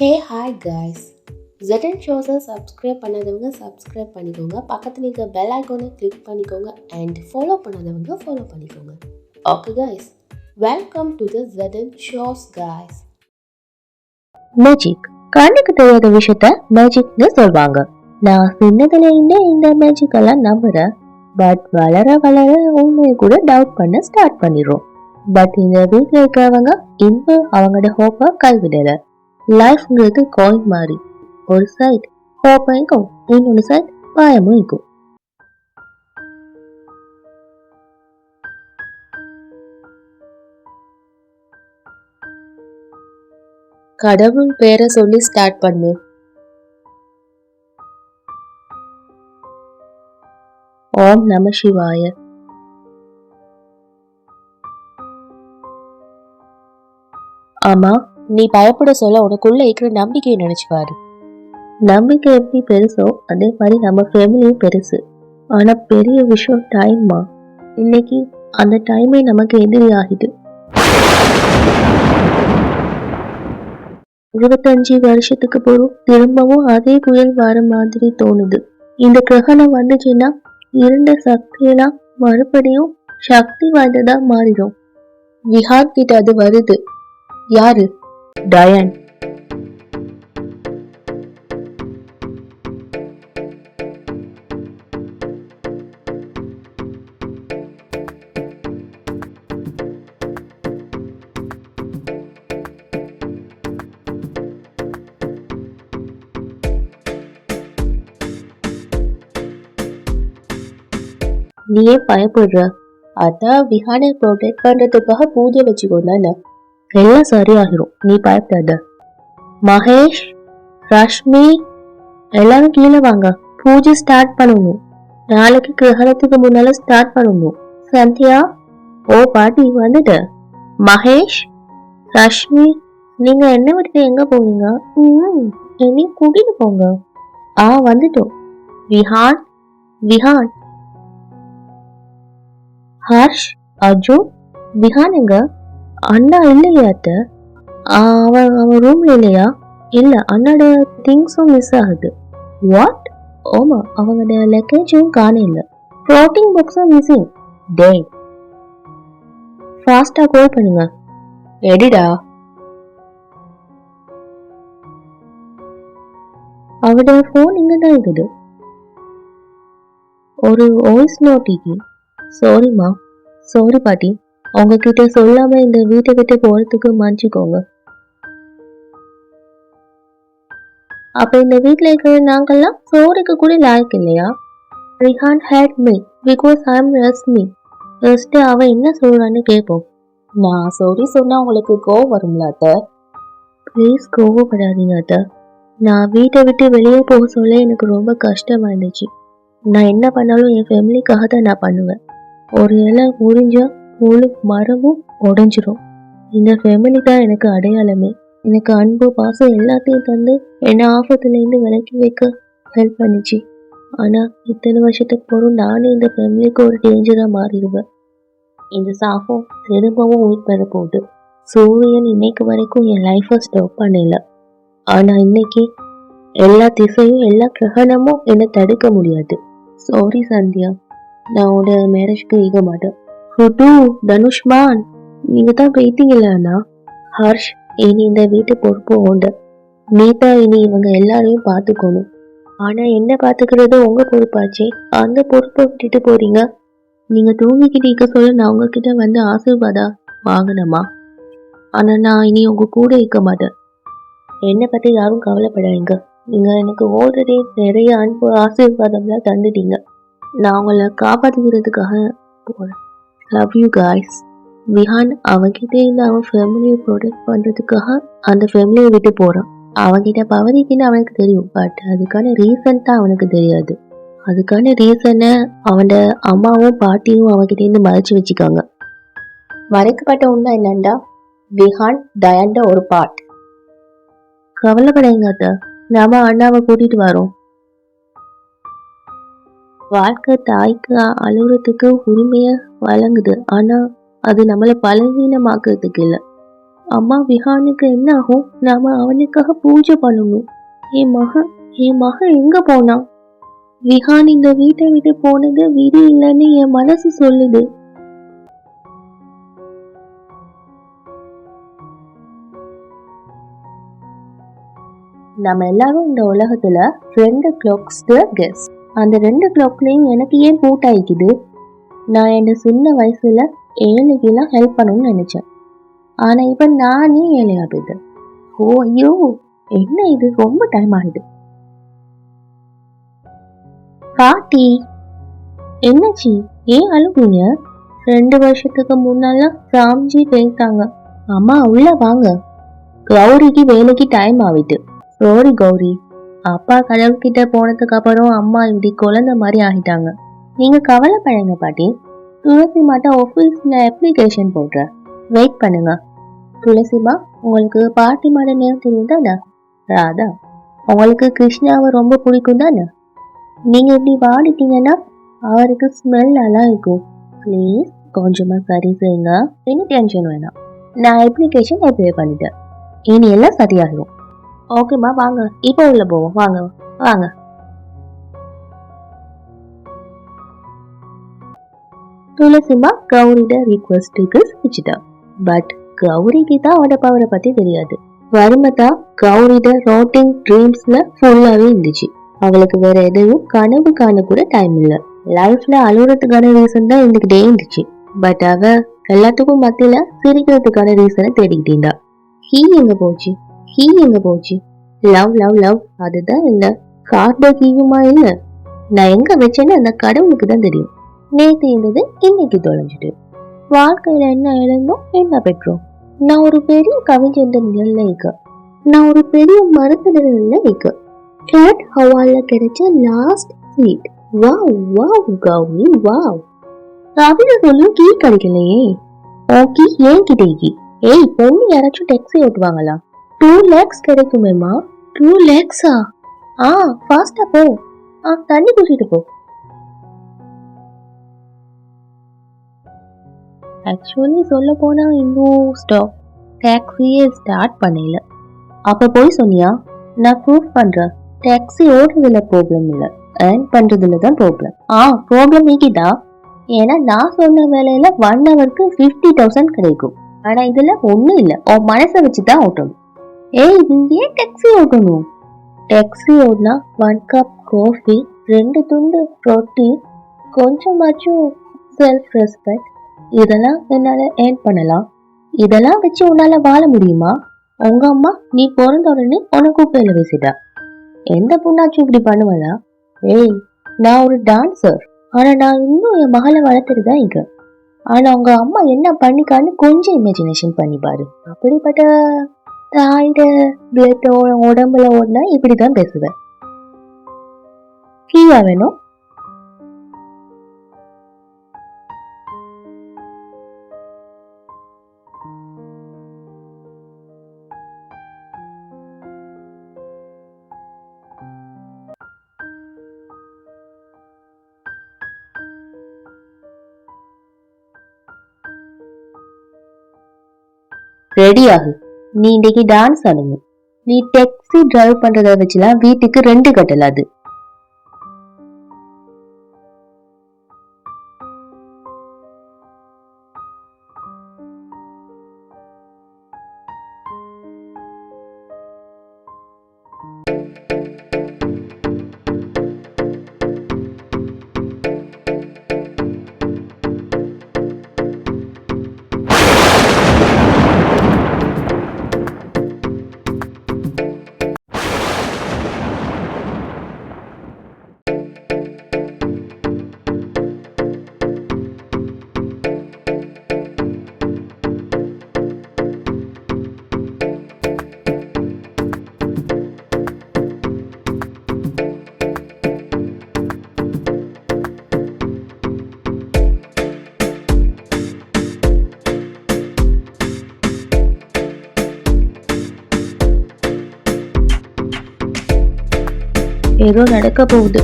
ஹே hi guys ஜெட்டன் ஷோஸை subscribe பண்ணாதவங்க subscribe பண்ணிக்கோங்க. பக்கத்தில் இருக்க பெல் ஐக்கோனை கிளிக் பண்ணிக்கோங்க அண்ட் ஃபாலோ பண்ணாதவங்க ஃபாலோ பண்ணிக்கோங்க. Okay guys welcome to the Jettan shows guys magic கண்ணுக்கு தெரியாத விஷயத்த மேஜிக்னு சொல்வாங்க. நான் சின்னதுல இருந்தே இந்த மேஜிக் எல்லாம் நம்புறேன். பட் வளர வளர உண்மையை கூட டவுட் பண்ண ஸ்டார்ட் பண்ணிடுறோம். பட் இந்த வீட்டில் இருக்கிறவங்க இன்னும் அவங்களோட ஹோப்பை கைவிடலை லைஃப்ங்கிறது காயின் மாதிரி ஒரு சைட் ஹோப்பை இருக்கும் இன்னொன்று சைட் பாயமும் இருக்கும் கடவுள் பேரை சொல்லி ஸ்டார்ட் பண்ணு. ஓம் நம சிவாய. ஆமா நீ பயப்பட சொல்ல உனக்குள்ள இருக்கிற நம்பிக்கையை நினைச்சு பாரு. நம்பிக்கை எப்படி பெருசோ அதே மாதிரி நம்ம ஃபேமிலியும் பெருசு. ஆனா பெரிய விஷயம் டைம்மா இன்னைக்கு அந்த டைமே நமக்கு எதிரி ஆகிட்டு இருபத்தஞ்சு வருஷத்துக்கு பிறகு திரும்பவும் அதே புயல் வர மாதிரி தோணுது. இந்த கிரகணம் வந்துச்சுன்னா இருந்த சக்தியெல்லாம் மறுபடியும் சக்தி வாய்ந்ததா மாறிடும். விஹார் கிட்ட அது வருது. யாரு? டயன் நீ ஏன் பயப்படுற அதான் விஹானை ப்ரொடெக்ட் பண்றதுக்காக பூஜை வச்சுக்கோந்தானே எல்லாம் சரியாகிரும் நீ பயப்படாத மகேஷ் ரஷ்மி எல்லாரும் கீழே வாங்க. பூஜை ஸ்டார்ட் பண்ணணும். நாளைக்கு கிரகணத்துக்கு முன்னால ஸ்டார்ட் பண்ணணும். சந்தியா? ஓ பாட்டி வந்துட்ட. மகேஷ் ரஷ்மி நீங்க என்ன விட்டு எங்க போவீங்க ம் என்னையும் கூட்டிட்டு போங்க. ஆ வந்துட்டோம். விஹான் விஹான். ஹர்ஷ் அர்ஜுன் விஹான் எங்க? அண்ணா இல்லையா அத்த. அவன் அவன் ரூம்ல இல்லையா? இல்ல அண்ணோட திங்ஸும் மிஸ் ஆகுது. வாட் ஆமா அவங்களோட லக்கேஜும் காண இல்ல. ஃப்ளோட்டிங் புக்ஸும் மிஸ்ஸிங் டே ஃபாஸ்டா கால் பண்ணுங்க. எடிடா. அவட ஃபோன் இங்க தான் இருக்குது. ஒரு வாய்ஸ் நோட்டிக்கு சாரிம்மா சாரி பாட்டி. உங்ககிட்ட சொல்லாம இந்த வீட்டை விட்டு போறதுக்கு மன்னிச்சுக்கோங்க. அப்ப இந்த வீட்டுல இருக்கிற நாங்கெல்லாம் சோறுக்கு கூட லாய்க்கு இல்லையா? Rihan hate me because I am Rasmi first அவ என்ன சொல்றான்னு கேட்போம் நான் சாரி சொன்னா உங்களுக்கு கோவம் வரும்ல அத்தை? ப்ளீஸ் கோவப்படாதீங்க அத்தை. நான் வீட்டை விட்டு வெளியே போக சொல்ல எனக்கு ரொம்ப கஷ்டமா இருந்துச்சு. நான் என்ன பண்ணாலும் என் ஃபேமிலிக்காக தான் நான் பண்ணுவேன். ஒரு இலை முடிஞ்சா முழு மரமும் உடஞ்சிரும். இந்த ஃபேமிலி தான் எனக்கு அடையாளமே. எனக்கு அன்பு பாசம் எல்லாத்தையும் தந்து என்னை ஆபத்துலேருந்து விலக்கி வைக்க ஹெல்ப் பண்ணுச்சு. ஆனால் இத்தனை வருஷத்துக்கு போகிறோம் நானே இந்த ஃபேமிலிக்கு ஒரு டேஞ்சராக மாறிடுவேன். இந்த சாபம் திரும்பவும் உயிர் பெற போகுது. சூரியன் இன்னைக்கு வரைக்கும் என் லைஃப்பை ஸ்டாப் பண்ணல. ஆனால் இன்னைக்கு எல்லா திசையும் எல்லா கிரகணமும் என்னை தடுக்க முடியாது. சாரி சந்தியா. நான் உன்னோட மேரேஜ்க்கு ஈக மாட்டேன். ருட்டு தனுஷ்மான் நீங்க தான் போயிட்டீங்கல்ல அண்ணா? ஹர்ஷ் இனி இந்த வீட்டு பொறுப்பு உண்டு. நீதா இனி இவங்க எல்லாரையும் பார்த்துக்கணும். ஆனா என்ன பார்த்துக்கிறது? உங்க பொறுப்பாச்சே. அந்த பொறுப்பை விட்டுட்டு போறீங்க. நீங்க தூங்கிக்கிட்டு இருக்க சொல்ல நான் உங்ககிட்ட வந்து ஆசீர்வாதா வாங்கினமா ஆனா நான் இனி உங்க கூட இருக்க மாட்டேன். என்னை பத்தி யாரும் கவலைப்படாதீங்க. நீங்க எனக்கு ஆல்ரெடி நிறைய அன்பு ஆசீர்வாதம்லாம் தந்துட்டீங்க. நான் உங்களை காப்பாத்திக்கிறதுக்காக போறேன். லவ் யூ காய்ஸ் விஹான் அவன்கிட்ட இருந்து அவன் ஃபேமிலியை ப்ரொடெக்ட் பண்ணுறதுக்காக அந்த ஃபேமிலியை விட்டு போறான். அவன்கிட்ட பவதிக்குன்னு அவனுக்கு தெரியும். பட் அதுக்கான ரீசன் தான் அவனுக்கு தெரியாது. அதுக்கான ரீசனை அவனோட அம்மாவும் பாட்டியும் அவன்கிட்ட இருந்து மறைச்சு வச்சுக்காங்க. மறைக்கப்பட்ட உண்மை என்னண்டா? விஹான் டயண்ட ஒரு பாட் கவலைப்படாதீங்க அத்தை. நாம அண்ணாவை கூட்டிட்டு வரோம். வாழ்க்கை தாய்க்கு அழுகுறதுக்கு உரிமையை வழங்குது. ஆனா அது நம்மளை பலவீனமாக்குறதுக்கு இல்ல. அம்மா விஹானுக்கு என்ன ஆகும் நாம அவனுக்காக பூஜை பண்ணணும். என் மகன் என் மகன் எங்க போனான் விஹான் இந்த வீட்டை விட்டு போனது விதி இல்லைன்னு என் மனசு சொல்லுது. நம்ம எல்லாரும் இந்த உலகத்துல ரெண்டு கிளாக்ஸ் கெஸ் அந்த ரெண்டு கிளாக்லயும் எனக்கு ஏன் பூட்டாயிக்குது நான் என் சின்ன வயசுல ஏழைக்கெல்லாம் ஹெல்ப் பண்ணணும்னு நினைச்சேன். ஆனா இப்ப நானே ஏழையா போயிட்டேன். ஓ ஐயோ என்ன இது? ரொம்ப டைம் ஆகுது. பாட்டி என்னாச்சு? ஏன் அழுகுங்க ரெண்டு வருஷத்துக்கு முன்னாலாம் ராம்ஜி பேசிட்டாங்க அம்மா உள்ள வாங்க. கௌரிக்கு வேலைக்கு டைம் ஆகிட்டு சாரி கௌரி. அப்பா கடவுள்கிட்ட போனதுக்கு அப்புறம் அம்மா இப்படி குழந்தை மாதிரி ஆகிட்டாங்க. நீங்கள் கவலைப்படாங்க பாட்டி. துளசி மாட்டா ஆஃபீஸில் அப்ளிகேஷன் போடுறேன் வெயிட் பண்ணுங்க. துளசிமா உங்களுக்கு பாட்டி மாட நேரம் தெரியும் தானே ராதா உங்களுக்கு கிருஷ்ணாவை ரொம்ப பிடிக்கும் தானே நீங்கள் இப்படி வாடிட்டீங்கன்னா அவருக்கு ஸ்மெல் நல்லா இருக்கும். ப்ளீஸ் கொஞ்சமாக சரி செய்யுங்க. இனி டென்ஷன் வேணாம். நான் அப்ளிகேஷன் அப்ளை பண்ணிட்டேன். இனி எல்லாம் சரியாகும் ஓகேம்மா வாங்க. இப்போ உள்ள போவோம். வாங்க வாங்க. துளசிமா கௌரிட ரிக்வஸ்டுக்கு சிரிச்சிட்டா பட் கௌரிக்கு தான் அவட பவரை பத்தி தெரியாது. வருமதா கௌரிட ரோட்டிங் ட்ரீம்ஸ்ல ஃபுல்லாவே இருந்துச்சு. அவளுக்கு வேற எதையும் கனவு காண கூட டைம் இல்ல. லைஃப்ல அழுகுறதுக்கான ரீசன் தான் இருந்துகிட்டே இருந்துச்சு. பட் அவ எல்லாத்துக்கும் மத்தியில சிரிக்கிறதுக்கான ரீசனை தேடிக்கிட்டு இருந்தா. ஹீ எங்க போச்சு? ஹீ எங்க போச்சு? லவ் லவ் லவ் அதுதான் இல்ல கார்ட கீயுமா இல்ல? நான் எங்க வச்சேன்னு அந்த கடவுளுக்கு தான் தெரியும். நேத்து இருந்தது இன்னைக்கு தொலைஞ்சிட்டு. வாழ்க்கையில என்ன இழந்தோம் என்ன பெற்றோம் நான் ஒரு பெரிய கவிஞர் நிழல்ல இருக்க நான் ஒரு பெரிய மருத்துவ நிழல்ல இருக்க கேட் ஹவால கிடைச்ச last sweet wow wow Gowri wow கவிதை சொல்லும் கீ கிடைக்கலையே. ஓகே ஏன் கிட்டே ஏய் பொண்ணு யாராச்சும் டெக்ஸி ஓட்டுவாங்களா? டூ லேக்ஸ் கிடைக்குமேம்மா. டூ லேக்ஸா ஆ? ஃபாஸ்டா போ. ஆ தண்ணி குடிச்சிட்டு போ. ஆக்சுவலி சொல்ல போனால் இன்னும் ஸ்டாப் டாக்ஸியே ஸ்டார்ட் பண்ணல. அப்போ போய் சொன்னியா நான் ப்ரூஃப் பண்ணுறேன் டாக்ஸி ஓடுறதுல ப்ராப்ளம் இல்லை. ஏர்ன் பண்ணுறதுல தான் ப்ராப்ளம் ஆ ப்ராப்ளம் நீக்கிதா ஏன்னா நான் சொன்ன வேலையில் ஒன் ஹவருக்கு ஃபிஃப்டி தௌசண்ட் கிடைக்கும். ஆனால் இதில் ஒன்றும் இல்லை. உன் மனசை வச்சு தான் ஓட்டணும். ஏய் நீங்க ஏன் டாக்ஸி ஓட்டணும்? டாக்ஸி ஓடினா ஒன் கப் காஃபி ரெண்டு துண்டு ரொட்டி கொஞ்சமாச்சும் செல்ஃப் ரெஸ்பெக்ட் இதெல்லாம் என்னால ஏர்ன் பண்ணலாம். இதெல்லாம் வச்சு உன்னால வாழ முடியுமா? உங்க அம்மா நீ பிறந்த உடனே உனக்கு குப்பையில வீசிட்டா. எந்த பொண்ணாச்சும் இப்படி பண்ணுவதா ஏய் நான் ஒரு டான்சர் ஆனா நான் இன்னும் என் மகளை வளர்த்துட்டு தான் இருக்கேன் ஆனா உங்க அம்மா என்ன பண்ணிக்கான்னு கொஞ்சம் இமேஜினேஷன் பண்ணி பாரு. அப்படிப்பட்ட தாயிட உடம்புல ஓடினா இப்படிதான் பேசுவேன் கீழா வேணும்? ரெடி ஆகு. நீ இன்னைக்கு டான்ஸ் ஆடணும். நீ டெக்ஸி டிரைவ் பண்றத வச்சுலாம் வீட்டுக்கு ரெண்டு கட்டலாது ஏதோ நடக்க போகுது.